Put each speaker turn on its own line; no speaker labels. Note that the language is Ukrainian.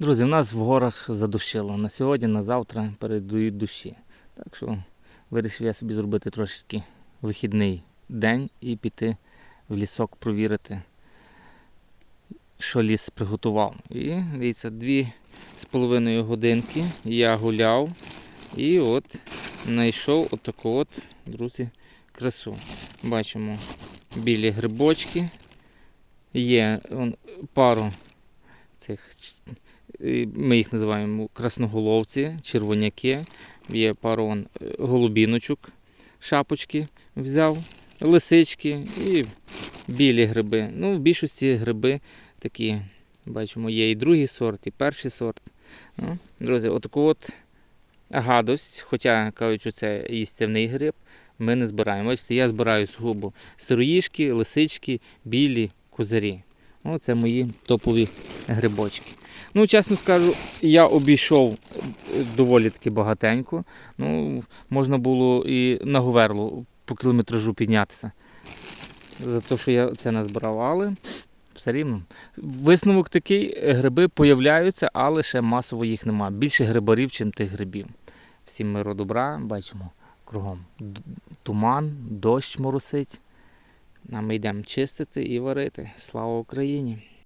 Друзі, в нас в горах задушило. На сьогодні, на завтра передають душі. Так що вирішив я собі зробити трошечки вихідний день і піти в лісок провірити, що ліс приготував. І дивіться, дві з половиною годинки я гуляв і от знайшов отаку от, друзі, красу. Бачимо білі грибочки. Є он, пару цих, ми їх називаємо красноголовці, червоняки. Є пару е, голубіночок, шапочки взяв, лисички і білі гриби. Ну, в більшості гриби такі, бачимо, є і другий сорт, і перший сорт. Ну, друзі, отаку от гадость, хоча кажуть, що це їстівний гриб, ми не збираємо. Бачите, я збираю сугубо сироїшки, лисички, білі, козарі. О, це мої топові грибочки. Ну, чесно скажу, я обійшов доволі таки багатенько. Ну, можна було і на Говерлу по кілометражу піднятися. За те, що я це назбирав, але все рівно. Висновок такий, гриби появляються, але ще масово їх нема. Більше грибарів, чим тих грибів. Всім миру добра, бачимо кругом туман, дощ моросить. Ми йдемо чистити і варити. Слава Україні!